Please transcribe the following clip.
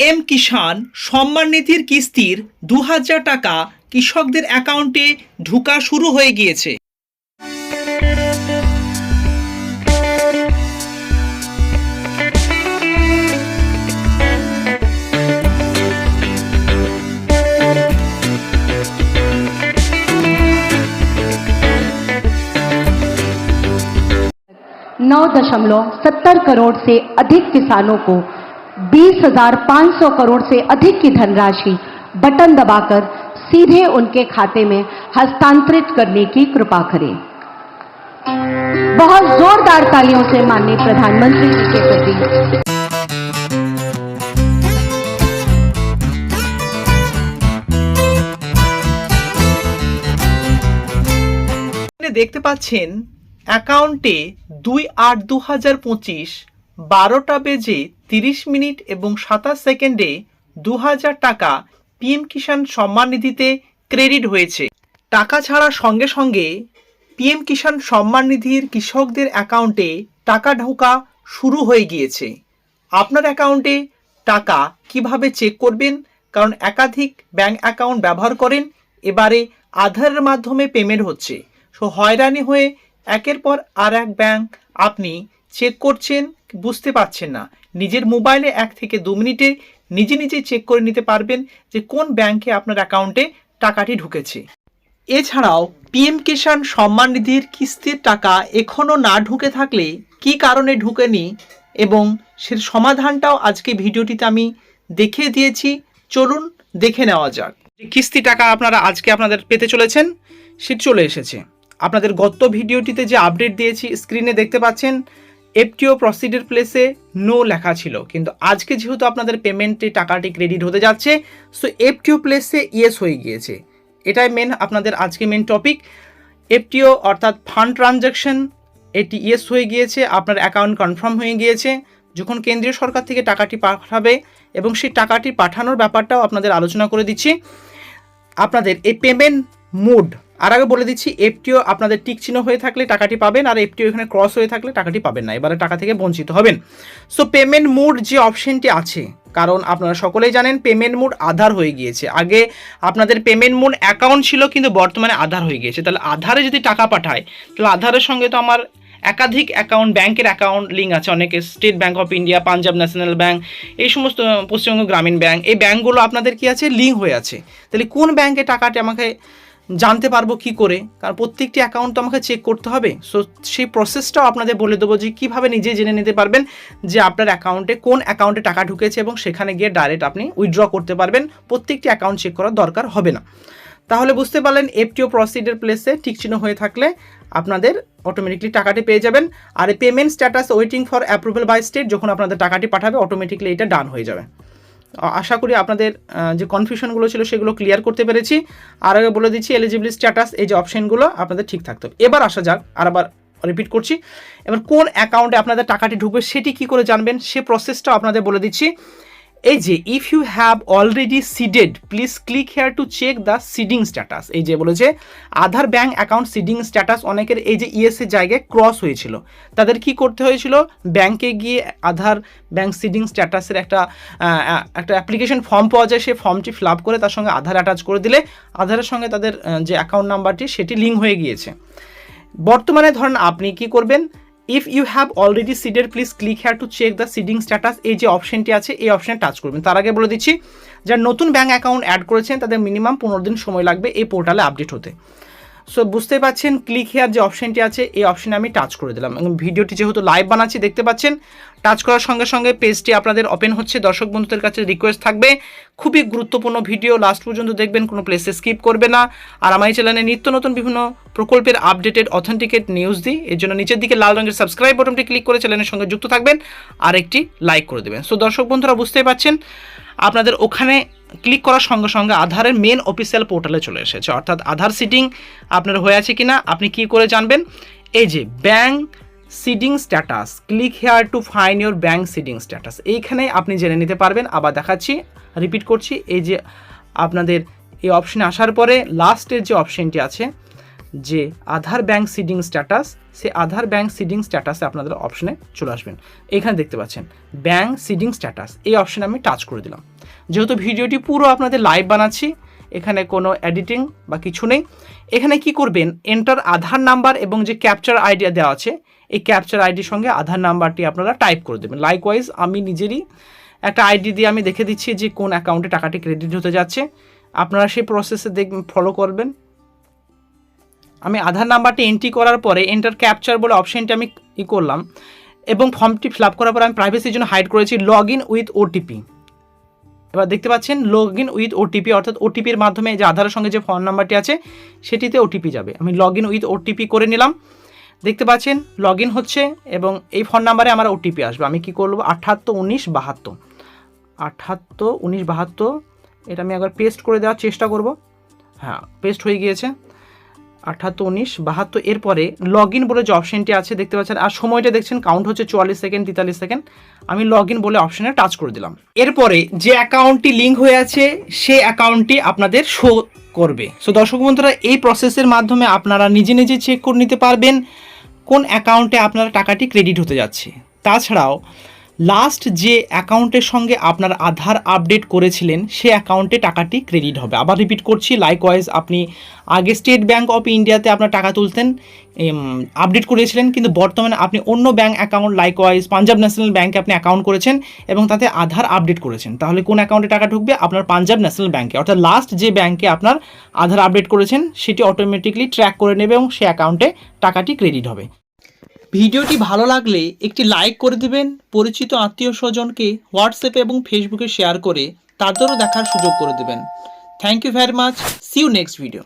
M Kisan Samman নিধির কিস্তির দু হাজার টাকা কৃষকদের অ্যাকাউন্টে ঢোকা শুরু হয়ে গিয়েছে नौ दशमलव सत्तर करोड़ से अधिक किसानों को बीस हजार पाँच सौ करोड़ से अधिक की धनराशि बटन दबाकर सीधे उनके खाते में हस्तांतरित करने की कृपा करें बहुत जोरदार तालियों से माननीय प्रधानमंत्री जी के प्रति এখানে দেখতে পাচ্ছেন অ্যাকাউন্টে দুই আট দু হাজার পঁচিশ বারোটা বেজে তিরিশ মিনিট এবং সাতাশ সেকেন্ডে দু হাজার টাকা পিএম কিষাণ সম্মান নিধিতে ক্রেডিট হয়েছে। টাকা ছাড়া সঙ্গে সঙ্গে পিএম কিষাণ সম্মান নিধির কৃষকদের অ্যাকাউন্টে টাকা ঢোকা শুরু হয়ে গিয়েছে। আপনার অ্যাকাউন্টে টাকা কীভাবে চেক করবেন? কারণ একাধিক ব্যাংক অ্যাকাউন্ট ব্যবহার করেন, এবারে আধারের মাধ্যমে পেমেন্ট হচ্ছে। সো হয়রানি হয়ে একের পর আর এক ব্যাংক আপনি চেক করছেন, বুঝতে পারছেন না। নিজের মোবাইলে এক থেকে দু মিনিটে নিজে নিজে চেক করে নিতে পারবেন যে কোন ব্যাংকে আপনার অ্যাকাউন্টে টাকাটি ঢুকেছে। এছাড়াও পিএম কিষাণ সম্মান নিধির কিস্তির টাকা এখনও না ঢুকে থাকলে কি কারণে ঢুকেনি এবং সে সমাধানটাও আজকে ভিডিওটিতে আমি দেখিয়ে দিয়েছি। চলুন দেখে নেওয়া যাক। যে কিস্তি টাকা আপনারা আজকে আপনাদের পেতে চলেছেন, সে চলে এসেছে। আপনাদের গত ভিডিওটিতে যে আপডেট দিয়েছি স্ক্রিনে দেখতে পাচ্ছেন এফটিও প্রসিডের প্লেসে নো লেখা ছিল। কিন্তু আজকে যেহেতু আপনাদের পেমেন্টে টাকাটি ক্রেডিট হতে যাচ্ছে সো এফটিও প্লেসে ইয়েস হয়ে গিয়েছে। এটাই মেন আপনাদের আজকে মেন টপিক এফটিও অর্থাৎ ফান্ড ট্রানজ্যাকশন এটি ইয়েস হয়ে গিয়েছে, আপনার অ্যাকাউন্ট কনফার্ম হয়ে গিয়েছে। যখন কেন্দ্রীয় সরকার থেকে টাকাটি পাঠাবে এবং সেই টাকাটি পাঠানোর ব্যাপারটাও আপনাদের আলোচনা করে দিচ্ছি। আপনাদের এই পেমেন্ট মোড আর আগে বলে দিচ্ছি এফটিও আপনাদের টিক চিহ্ন হয়ে থাকলে টাকাটি পাবেন আর এফটিও এখানে ক্রস হয়ে থাকলে টাকাটি পাবেন না। এবারে টাকা থেকে বঞ্চিত হবেন। সো পেমেন্ট মোড যে অপশনটি আছে, কারণ আপনারা সকলেই জানেন পেমেন্ট মোড আধার হয়ে গিয়েছে। আগে আপনাদের পেমেন্ট মোড অ্যাকাউন্ট ছিল, কিন্তু বর্তমানে আধার হয়ে গিয়েছে। তাহলে আধারে যদি টাকা পাঠায়, তাহলে আধারের সঙ্গে তো আমার একাধিক অ্যাকাউন্ট ব্যাংকের অ্যাকাউন্ট লিঙ্ক আছে। অনেকে State Bank of India Punjab National Bank এই সমস্ত পশ্চিমবঙ্গ গ্রামীণ ব্যাঙ্ক এই ব্যাঙ্কগুলো আপনাদের কি আছে? লিঙ্ক হয়ে আছে। তাহলে কোন ব্যাঙ্কে টাকাটি আমাকে জানতে পারব কি করে? কারণ প্রত্যেকটি অ্যাকাউন্ট তো আমাকে চেক করতে হবে। সো সেই প্রসেসটাও আপনাদের বলে দেবো যে কীভাবে নিজে জেনে নিতে পারবেন যে আপনার অ্যাকাউন্টে কোন অ্যাকাউন্টে টাকা ঢুকেছে এবং সেখানে গিয়ে ডাইরেক্ট আপনি উইথড্র করতে পারবেন। প্রত্যেকটি অ্যাকাউন্ট চেক করার দরকার হবে না। তাহলে বুঝতে পারলেন এফটিও প্রসিডের প্লেসে ঠিক চিহ্ন হয়ে থাকলে আপনাদের অটোমেটিকলি টাকাটি পেয়ে যাবেন। আর payment status waiting for approval by state যখন আপনাদের টাকাটি পাঠাবে অটোমেটিকলি এটা ডান হয়ে যাবে। আশা করি আপনাদের যে কনফিউশনগুলো ছিল সেগুলো ক্লিয়ার করতে পেরেছি। আর আগে বলে দিচ্ছি এলিজিবিলিটি স্ট্যাটাস এই যে অপশনগুলো আপনাদের ঠিক থাকতে হবে। এবার আসা যাক, আর আবার রিপিট করছি। এবার কোন অ্যাকাউন্টে আপনাদের টাকাটি ঢুকবে, সেটি কি করে জানবেন, সে প্রসেসটাও আপনাদের বলে দিচ্ছি। এই যে if you have already seeded please click here to check the seeding status এই যে বলেছে, Aadhaar bank account seeding status অনেকের এই যে ইএসএ জায়গায় ক্রস হয়েছিল। তাদের কি করতে হয়েছিল? ব্যাংকে গিয়ে আধার ব্যাংক সিডিং স্ট্যাটাসের একটা একটা অ্যাপ্লিকেশন ফর্ম পাওয়া যায়। সেই ফর্মটি ফিল আপ করে তার সঙ্গে আধার অ্যাটাচ করে দিলে আধারের সঙ্গে তাদের যে অ্যাকাউন্ট নাম্বারটি সেটি লিঙ্ক হয়ে গিয়েছে। বর্তমানে ধরেন আপনি কি করবেন? If you have already seeded please click here to check the seeding status এই যে অপশনটি আছে, এই অপশনে টাচ করবেন। তার আগে বলে দিচ্ছি, যারা নতুন ব্যাঙ্ক অ্যাকাউন্ট অ্যাড করেছেন, তাদের মিনিমাম পনেরো দিন সময় লাগবে এই পোর্টালে আপডেট হতে। সো বুঝতে পাচ্ছেন ক্লিক হেয়ার যে অপশনটি আছে, এই অপশানে আমি টাচ করে দিলাম। এবং ভিডিওটি যেহেতু লাইভ বানাচ্ছি, দেখতে পাচ্ছেন টাচ করার সঙ্গে সঙ্গে পেজটি আপনাদের ওপেন হচ্ছে। দর্শক বন্ধুদের কাছে রিকোয়েস্ট থাকবে, খুবই গুরুত্বপূর্ণ ভিডিও লাস্ট পর্যন্ত দেখবেন, কোনো প্লেসে স্কিপ করবে না। আর আমার এই চ্যানেলে নিত্য নতুন বিভিন্ন প্রকল্পের আপডেটেড অথেন্টিকেট নিউজ দিই। এর জন্য নিচের দিকে লাল রঙের সাবস্ক্রাইব বাটনটি ক্লিক করে চ্যানেলের সঙ্গে যুক্ত থাকবেন। আর একটি লাইক করে দেবেন। সো দর্শক বন্ধুরা, বুঝতেই পারছেন আপনাদের ওখানে ক্লিক করার সঙ্গে সঙ্গে আধারের মেন অফিসিয়াল পোর্টালে চলে এসেছে। অর্থাৎ আধার সিটিং আপনার হয়ে আছে কি না আপনি কি করে জানবেন? এই যে bank seeding status click here to find your bank seeding status এইখানে আপনি জেনে নিতে পারবেন। আবার দেখাচ্ছি রিপিট করছি, এই যে আপনাদের এই অপশানে আসার পরে লাস্টের যে অপশানটি আছে যে আধার ব্যাংক সিডিং স্ট্যাটাস সে আধার ব্যাংক সিডিং স্ট্যাটাসে আপনাদের অপশনে চলে আসবেন। এখানে দেখতে পাচ্ছেন ব্যাংক সিডিং স্ট্যাটাস এই অপশনে আমি টাচ করে দিলাম। যেহেতু ভিডিওটি পুরো আপনাদের লাইভ বানাচ্ছি, এখানে কোনো এডিটিং বা কিছু নেই। এখানে কি করবেন এন্টার আধার নাম্বার এবং যে ক্যাপচার আইডি দেওয়া আছে, এই ক্যাপচার আইডির সঙ্গে আধার নাম্বারটি আপনারা টাইপ করে দেবেন। লাইকওয়াইজ আমি নিজেরই একটা আইডি দিয়ে আমি দেখে দিচ্ছি যে কোন অ্যাকাউন্টে টাকাটি ক্রেডিট হতে যাচ্ছে। আপনারা সেই প্রসেসে দেখ ফলো করবেন। আমি আধার নাম্বারটি এন্ট্রি করার পরে এন্টার ক্যাপচার বলে অপশনটি আমি ই করলাম এবং ফর্মটি ফিল আপ করার পর আমি প্রাইভেসির জন্য হাইড করেছি লগ ইন উইথ ওটিপি এবার দেখতে পাচ্ছেন লগ ইন উইথ ওটিপি অর্থাৎ ওটিপির মাধ্যমে যে আধারের সঙ্গে যে ফোন নাম্বারটি আছে সেটিতে ওটিপি যাবে। আমি লগ ইন উইথ ওটিপি করে নিলাম। দেখতে পাচ্ছেন লগ ইন হচ্ছে এবং এই ফোন নাম্বারে আমার ওটিপি আসবে। আমি কি করব? আঠাত্তর উনিশ বাহাত্তর। আঠাত্তর উনিশ বাহাত্তর, এটা আমি একবার পেস্ট করে দেওয়ার চেষ্টা করব। হ্যাঁ পেস্ট হয়ে গিয়েছে। আঠাত্তর, উনিশ, বাহাত্তর, এরপরে লগ ইন বলে যে অপশনটি আছে, দেখতে পাচ্ছেন। আর সময়টা দেখছেন কাউন্ট হচ্ছে চুয়াল্লিশ সেকেন্ড তেতাল্লিশ সেকেন্ড আমি লগ ইন বলে অপশনে টাচ করে দিলাম। এরপরে যে অ্যাকাউন্টটি লিঙ্ক হয়ে আছে সেই অ্যাকাউন্টটি আপনাদের শো করবে। সো দর্শক বন্ধুরা, এই প্রসেসের মাধ্যমে আপনারা নিজে নিজে চেক করে নিতে পারবেন কোন অ্যাকাউন্টে আপনার টাকাটি ক্রেডিট হতে যাচ্ছে। তাছাড়াও লাস্ট যে অ্যাকাউন্টের সঙ্গে আপনার আধার আপডেট করেছিলেন, সে অ্যাকাউন্টে টাকাটি ক্রেডিট হবে। আবার রিপিট করছি লাইকওয়াইজ আপনি আগে স্টেট ব্যাঙ্ক অফ ইন্ডিয়াতে আপনার টাকা তুলতেন আপডেট করেছিলেন, কিন্তু বর্তমানে আপনি অন্য bank account likewise Punjab national ব্যাঙ্কে আপনি অ্যাকাউন্ট করেছেন এবং তাতে আধার আপডেট করেছেন। তাহলে কোন অ্যাকাউন্টে টাকা ঢুকবে? আপনার পাঞ্জাব ন্যাশনাল ব্যাঙ্কে অর্থাৎ লাস্ট যে ব্যাঙ্কে আপনার আধার আপডেট করেছেন, সেটি অটোমেটিকলি ট্র্যাক করে নেবে এবং সে অ্যাকাউন্টে টাকাটি ক্রেডিট হবে। ভিডিওটি ভালো লাগলে একটি লাইক করে দিবেন, পরিচিত আত্মীয় স্বজনকে হোয়াটসঅ্যাপে এবং ফেসবুকে শেয়ার করে তাদেরও দেখার সুযোগ করে দেবেন। Thank you very much see you next video